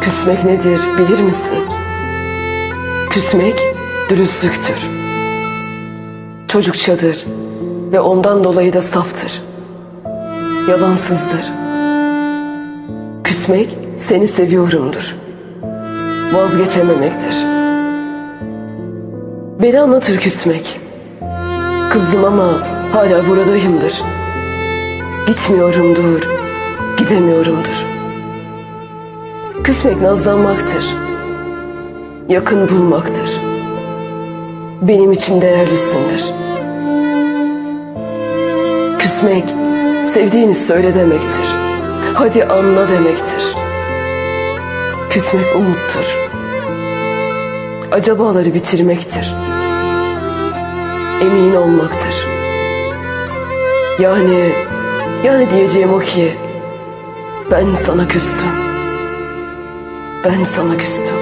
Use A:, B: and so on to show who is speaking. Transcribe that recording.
A: Küsmek nedir bilir misin? Küsmek dürüstlüktür. Çocukçadır ve ondan dolayı da saftır. Yalansızdır. Küsmek seni seviyorumdur. Vazgeçememektir. Beni anlatır küsmek. Kızdım ama hala buradayımdır. Gitmiyorumdur, gidemiyorumdur. Küsmek nazlanmaktır. Yakın bulmaktır. Benim için değerlisindir. Küsmek, sevdiğini söyle demektir. Hadi anla demektir. Küsmek umuttur. Acabaları bitirmektir. Emin olmaktır. Yani, yani diyeceğim o ki, ben sana küstüm. Ben sana küstüm.